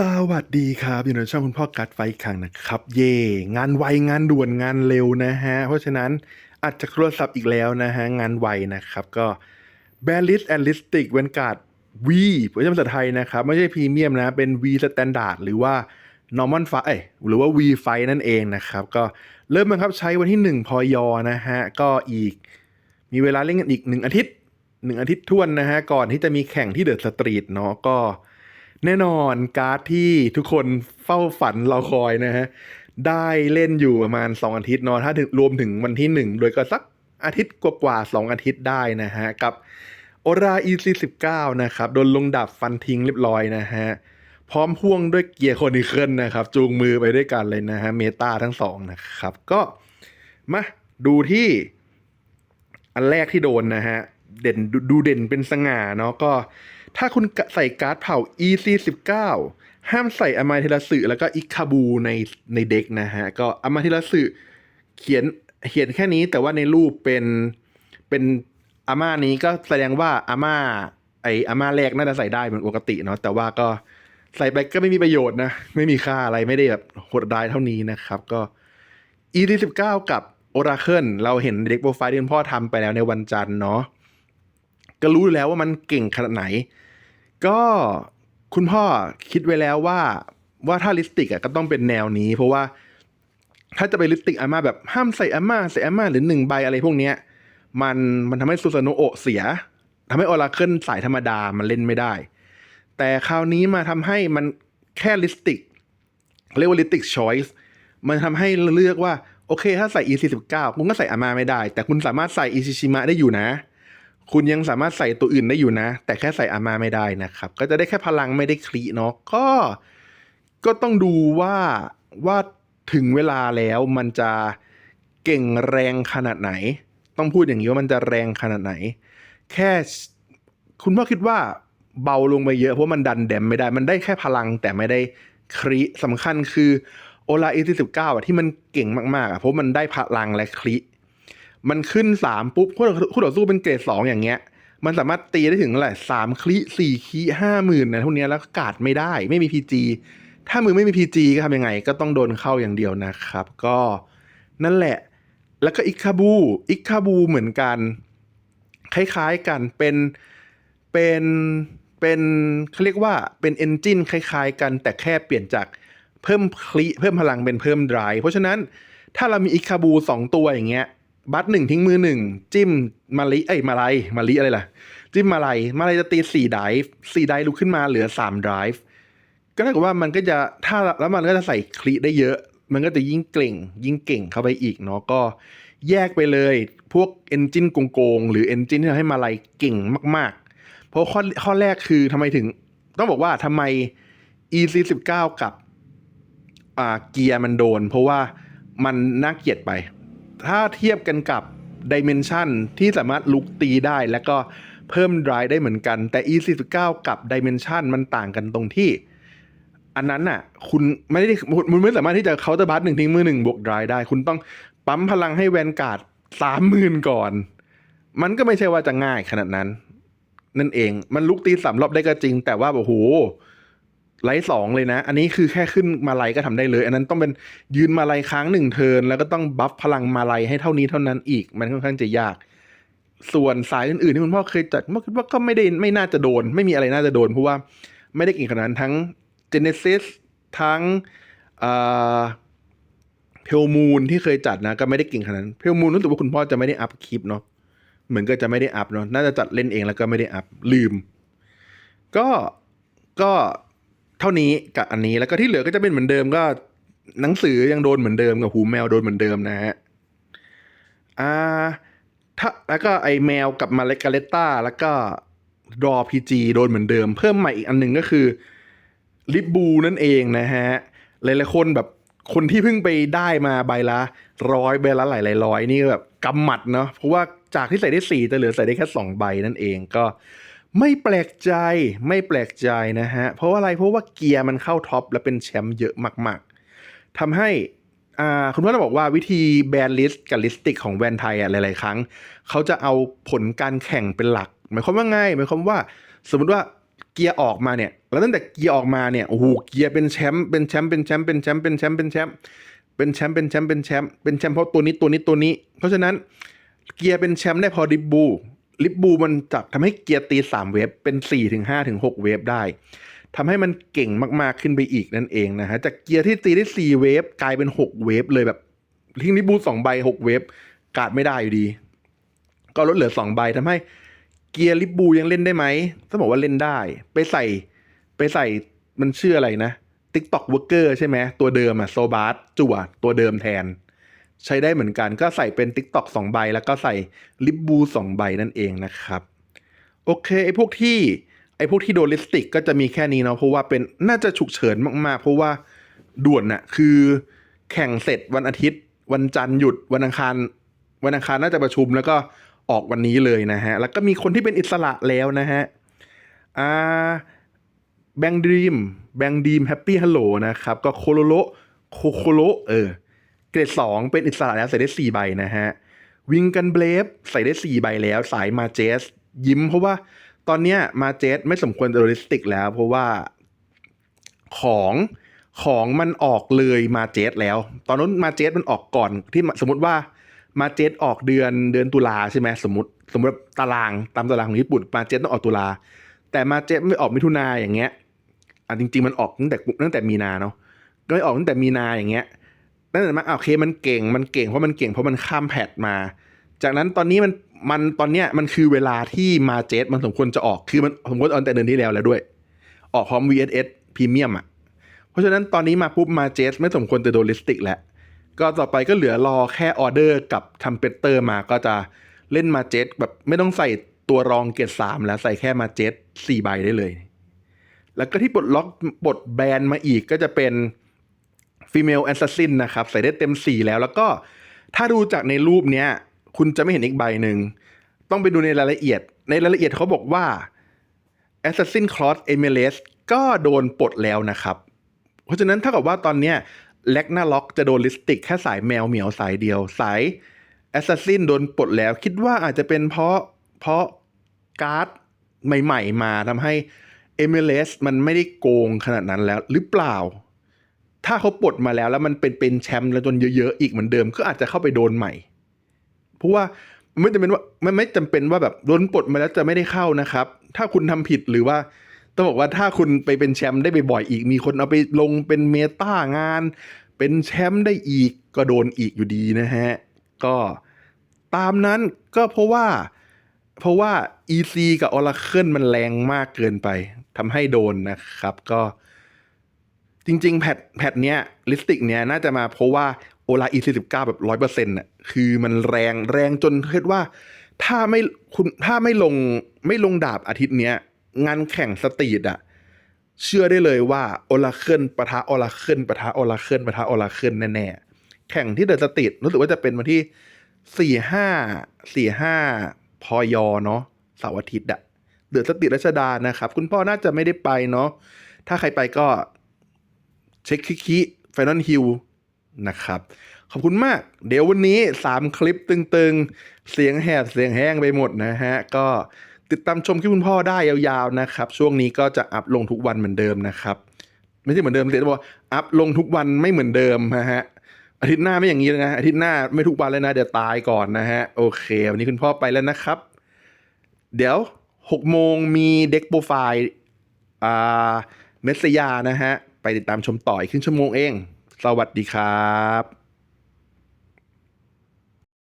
สวัสดีครับอยู่ในช่องคุณพ่อกัดไฟอีกครั้งนะครับ เย่งานไวงานด่วนงานเร็วนะฮะ เพราะฉะนั้นอาจจะโทรศัพท์อีกแล้วนะฮะ งานไวนะครับ ก็ b a l i s and Listic เวนการ์ด V เวอร์ชันภาษาไทยนะครับ ไม่ใช่พรีเมียมนะ เป็น V Standard หรือว่า Normal f i เอ้ยหรือว่า V f i นั่นเองนะครับ ก็เริ่มบังคับใช้วันที่ 1 พยนะฮะ ก็อีก มีเวลาเล่นกันอีก 1 อาทิตย์ 1 อาทิตย์ทวนนะฮะก่อนที่จะมีแข่งที่เดอะสตรีทเนาะก็ แน่นอนการ์ดที่ทุกคนเฝ้าฝันเราคอยนะฮะ ได้เล่นอยู่ประมาณ 2 อาทิตย์เนาะถ้าถึงรวมถึงวันที่ 1 โดยก็สักอาทิตย์กว่าๆ2อาทิตย์ได้นะฮะ กับโอรา EC19 นะครับ โดนลงดับฟันทิ้งเรียบร้อยนะฮะ พร้อมพ่วงด้วยเกียร์โคนิเคิลนะครับ จูงมือไปด้วยกันเลยนะฮะ เมตาทั้งสองนะครับ ก็มาดูที่ อันแรกที่โดนนะฮะ เด่นดดูเด่นเป็นสง่าเนาะก็ ถ้าคุณใส่การ์ดเผ่า EC19 ห้ามใส่อามาเทราสึแล้วก็อิคาบูในในเด็กนะฮะ ก็อามาเทราสึเขียนเขียนแค่นี้แต่ว่าในรูปเป็นเป็นอาม่านี้ก็แสดงว่าอาม่าไออาม่าแรกน่าจะใส่ได้เหมือนปกติเนาะแต่ว่าก็ใส่ไปก็ไม่มีประโยชน์นะ ไม่มีค่าอะไรไม่ได้แบบโหดร้ายเท่านี้นะครับ ก็ EC19 กับ Oracle เราเห็นเด็กโปรไฟล์ที่คุณพ่อทำไปแล้วในวันจันทร์เนาะ ก็รู้แล้วว่ามันเก่งขนาดไหน ก็คุณพ่อคิดไว้แล้วว่าว่าถ้าลิสติกอะก็ต้องเป็นแนวนี้ เพราะว่าถ้าจะไปลิสติกอาม่าแบบห้ามใส่อาม่าใส่อาม่าหรือหนึ่งใบอะไรพวกเนี้ยมันมันทำให้ซูซาโนโอเสียทำให้ออราเคิลสายธรรมดามันเล่นไม่ได้ แต่คราวนี้มาทำให้มันแค่ลิสติกเรียกว่าลิสติกชอยส์มันทำให้เลือกว่า โอเค ถ้าใส่ E49 คุณก็ใส่อาม่าไม่ได้ แต่คุณสามารถใส่อิชิชิมะได้อยู่นะ คุณยังสามารถใส่ตัวอื่นได้อยู่นะ แต่แค่ใส่อามาไม่ได้นะครับ ก็จะได้แค่พลังไม่ได้คลีเนาะก็ ก็ต้องดูว่าว่าถึงเวลาแล้วมันจะเก่งแรงขนาดไหน ต้องพูดอย่างนี้ว่ามันจะแรงขนาดไหน แค่คุณพ่อคิดว่าเบาลงไปเยอะเพราะมันดันแดมไม่ได้ มันได้แค่พลังแต่ไม่ได้คลีสำคัญคือโอลาอีสิบเก้าอะที่มันเก่งมากๆอะเพราะมันได้พลังและคลี มันขึ้นสามปุ๊บคู่ต่อคู่ต่อสู้เป็นเกรดสองอย่างเงี้ย มันสามารถตีได้ถึงอะไรสามคลิสี่คลิห้าหมื่นนะเท่านี้แล้วกาดไม่ได้ไม่มีพีจีถ้ามือไม่มีพีจีก็ทำยังไง ก็ต้องโดนเข้าอย่างเดียวนะครับ ก็นั่นแหละ แล้วก็อิคาบูอิคาบูเหมือนกัน คล้ายๆกันเป็นเป็นเป็นเขาเรียกว่าเป็นเอนจินคล้ายๆ กันแต่แค่เปลี่ยนจากเพิ่มคลิเพิ่มพลังเป็นเพิ่มไดรเพราะฉะนั้นถ้าเรามีอิคาบูสองตัวอย่างเงี้ย บัตหนึ่งทิ้งมือหนึ่งจิ้มมาลิเอ้ยมาลายมาลิอะไรล่ะ จิ้มมาลายมาลายจะตีสี่ไดฟ์สี่ไดฟ์ลุกขึ้นมาเหลือสามไดฟ์ก็เท่ากับว่ามันก็จะถ้าแล้วมันก็จะใส่คลิได้เยอะ มันก็จะยิ่งเก่ง ยิ่งเก่งเข้าไปอีกเนาะก็แยกไปเลยพวกเอนจินโกงๆ หรือเอนจินที่ทำให้มาลายเก่งมาก ๆ เพราะข้อข้อแรกคือทำไมถึง ต้องบอกว่าทำไม EC19 กับอ่าเกียร์มันโดน เพราะว่ามันน่าเกลียดไป ถ้าเทียบกันกับดิเมนชันที่สามารถลุกตีได้แล้วก็เพิ่มดรายได้เหมือนกัน แต่ E49 กับดิเมนชันมันต่างกันตรงที่ อันนั้นน่ะ คุณไม่ได้คุณไม่สามารถที่จะเคาน์เตอร์บัสหนึ่งทิ้งมือหนึ่งบวกดรายได้ คุณต้องปั๊มพลังให้แวนการ์ดสามหมื่นก่อน มันก็ไม่ใช่ว่าจะง่ายขนาดนั้น นั่นเองมันลุกตีสามรอบได้ก็จริง แต่ว่าโอ้โห ไลท์สองเลยนะ อันนี้คือแค่ขึ้นมาลัยก็ทำได้เลย อันนั้นต้องเป็นยืนมาลัยค้างหนึ่งเทิน แล้วก็ต้องบัฟพลังมาลัยให้เท่านี้เท่านั้นอีก มันค่อนข้างจะยาก ส่วนสายอื่นๆที่คุณพ่อเคยจัดพ่อคิดว่าก็ไม่ได้ไม่น่าจะโดน ไม่มีอะไรน่าจะโดน เพราะว่าไม่ได้เก่งขนาดนั้นทั้ง Genesis ทั้งเพลมูนที่เคยจัดนะ ก็ไม่ได้เก่งขนาดนั้นเพลมูนรู้สึกว่าคุณพ่อจะไม่ได้อัพคลิปเนาะเหมือนก็จะไม่ได้อัพเนาะน่าจะจัดเล่นเองแล้วก็ไม่ได้อัพลืม ก็ก็ เท่านี้กับอันนี้แล้วก็ที่เหลือก็จะเป็นเหมือนเดิมก็หนังสือยังโดนเหมือนเดิมกับหูแมวโดนเหมือนเดิมนะฮะอ่าถ้าแล้วก็ไอแมวกับมาเลกาเลตตาแล้วก็รอพีจีโดนเหมือนเดิม เพิ่มใหม่อีกอันหนึ่งก็คือลิบบูนั่นเองนะฮะหลายๆคนแบบคนที่เพิ่งไปได้มาใบละร้อยใบละหลายๆร้อยนี่แบบกำหมัดเนาะเพราะว่าจากที่ใส่ได้สี่จะเหลือใส่ได้แค่สองใบนั่นเองก็ ไม่แปลกใจไม่แปลกใจนะฮะ เพราะว่าอะไรเพราะว่าเกียร์มันเข้าท็อปและเป็นแชมป์เยอะมาก ๆทำให้อ่าคุณพ่อจะบอกว่าวิธีแบนลิสต์กับลิสติกของแวนไทยอะหลาย ๆ ครั้ง เขาจะเอาผลการแข่งเป็นหลัก หมายความว่าไงหมายความว่า สมมติว่าเกียร์ออกมาเนี่ย แล้วตั้งแต่เกียร์ออกมาเนี่ยโอ้โหเกียร์เป็นแชมป์เป็นแชมป์เป็นแชมป์เป็นแชมป์เป็นแชมป์เป็นแชมป์เป็นแชมป์เป็นแชมป์เป็นแชมป์เป็นแชมป์เพราะตัวนี้ตัวนี้ตัวนี้ เพราะฉะนั้นเกียร์เป็นแชมป์ได้พอริบู บูริบบูมันจะทำให้เกียร์ตีสามเวฟเป็นสี่ถึงห้าถึงหกเวฟได้ทำให้มันเก่งมากๆขึ้นไปอีกนั่นเองนะฮะจากเกียร์ที่ตีได้สี่เวฟกลายเป็นหกเวฟเลยแบบทิ้งริบบูสองใบหกเวฟกาดไม่ได้อยู่ดี ก็ลดเหลือสองใบทำให้เกียร์ลิบบูยังเล่นได้ไหมต้องบอกว่าเล่นได้ ไปใส่ไปใส่มันชื่ออะไรนะ TikTok Worker ใช่ไหมตัวเดิมอะโซบาร์จั่วตัวเดิมแทน ใช้ได้เหมือนกันก็ใส่เป็น TikTok 2 ใบ แล้วก็ใส่ลิบบู2ใบนั่นเองนะครับ โอเคไอ้พวกที่ไอ้พวกที่โดนลิสติกก็จะมีแค่นี้เนาะเพราะว่าเป็นน่าจะฉุกเฉินมากๆ เพราะว่าด่วนน่ะคือแข่งเสร็จวันอาทิตย์ วันจันทร์หยุดวันอังคาร วันอังคารน่าจะประชุมแล้วก็ออกวันนี้เลยนะฮะ แล้วก็มีคนที่เป็นอิสระแล้วนะฮะอ่าแบงดีมแบงดีมแฮปปี้ฮัลโหลนะครับ ก็โคโลโลโคโคโลเออ เกรดสองเป็นอิสระแล้วใส่ได้สี่ใบนะฮะวิงกันเบลฟใส่ได้สี่ใบแล้วสายมาเจส ยิ้มเพราะว่าตอนเนี้ยมาเจสไม่สมควรโดลิสติกแล้ว เพราะว่าของของมันออกเลยมาเจสแล้ว ตอนนั้นมาเจสมันออกก่อนที่สมมติว่ามาเจสออกเดือนเดือนตุลาใช่ไหมสมมติสมมติตารางตามตารางของญี่ปุ่นมาเจสต้องออกตุลาแต่มาเจสไม่ออกมิถุนาอย่างเงี้ยอะจริง ๆ มันออกตั้งแต่ตั้งแต่มีนาเนาะก็ไม่ออกตั้งแต่มีนาอย่างเงี้ย ตั้งแต่มาอะโอเคมันเก่งมันเก่งเพราะมันเก่งเพราะมันข้ามแพทมา จากนั้นตอนนี้มันมันตอนเนี้ยมันคือเวลาที่มาเจสมันสมควรจะออกคือมันสมควรออกแต่เดือนที่แล้วแล้วด้วย ออกพร้อม VSS พรีเมียมอะเพราะฉะนั้นตอนนี้มาปุ๊บมาเจสไม่สมควรจะโดนลิสติกแล้วก็ต่อไปก็เหลือรอแค่ออเดอร์กับทำเปเตอร์มาก็จะเล่นมาเจสแบบไม่ต้องใส่ตัวรองเกรดสามแล้วใส่แค่มาเจสสี่ใบได้เลย แล้วก็ที่ปลดล็อกปลดแบนมาอีกก็จะเป็น Female Assassin นะครับ ใส่ได้เต็ม 4 แล้ว แล้วก็ถ้าดูจากในรูปเนี้ย คุณจะไม่เห็นอีกใบหนึ่ง ต้องไปดูในรายละเอียด ในรายละเอียดเขาบอกว่า Assassin Cross e m i l e s ก็โดนปลดแล้วนะครับ เพราะฉะนั้นถ้ากับว่าตอนเนี้ยแล็กนาล็อกจะโดนลิสติกแค่สายแมวเหมียวสายเดียว สาย Assassin โดนปลดแล้ว คิดว่าอาจจะเป็นเพราะเพราะการ์ดใหม่ ๆ มาทำให้ e m i l e s มันไม่ได้โกงขนาดนั้นแล้วหรือเปล่า ถ้าเขาปลดมาแล้วแล้วมันเป็นเป็นแชมป์แล้วจนเยอะๆอีกเหมือนเดิมก็อาจจะเข้าไปโดนใหม่ เพราะว่าไม่จำเป็นว่าไม่ไม่จำเป็นว่าแบบโดนปลดมาแล้วจะไม่ได้เข้านะครับ ถ้าคุณทำผิดหรือว่าต้องบอกว่าถ้าคุณไปเป็นแชมป์ได้บ่อยๆอีกมีคนเอาไปลงเป็นเมตางาน เป็นแชมป์ได้อีกก็โดนอีกอยู่ดีนะฮะ ก็ตามนั้นก็เพราะว่าเพราะว่า EC กับ Oracle มันแรงมากเกินไปทำให้โดนนะครับ ก็ จริง ๆ แพทแพทเนี้ยลิสติกเนี้ยน่าจะมาเพราะว่า Ola E49 แบบร้อยเปอร์เซ็นต์่ะคือมันแรงแรงจนคิดว่า ถ้าไม่คุณถ้าไม่ลงไม่ลงดาบอาทิตย์เนี้ย งานแข่งสตรีทอะเชื่อได้เลยว่า Oracle ปะทะ Oracle ปะทะ Oracle ปะทะ Oracle แน่ๆแข่งที่เดอะสตรีทรู้สึกว่าจะเป็นวันที่สี่ห้าสี่ห้าพอยอเนาะเสาร์อาทิตย์อะเดือะสตรีทรัชดานะครับ คุณพ่อน่าจะไม่ได้ไปเนาะถ้าใครไปก็ เช็คคิคิไฟนอลฮิลนะครับ ขอบคุณมาก เดี๋ยววันนี้ 3 คลิปตึงๆ เสียงแหบเสียงแห้งไปหมดนะฮะ ก็ติดตามชมคลิปคุณพ่อได้ยาวๆนะครับ ช่วงนี้ก็จะอัพลงทุกวันเหมือนเดิมนะครับ ไม่ใช่เหมือนเดิมเสียบอกอัพลงทุกวันไม่เหมือนเดิมนะฮะอาทิตย์หน้าไม่อย่างนี้เลยนะอาทิตย์หน้าไม่ทุกวันเลยนะเดี๋ยวตายก่อนนะฮะโอเค วันนี้คุณพ่อไปแล้วนะครับ เดี๋ยว6โมงมีเด็กโปรไฟล์อ่าเมสยานะฮะ ไปติดตามชมต่ออีกครึ่งชั่วโมงเอง สวัสดีครับ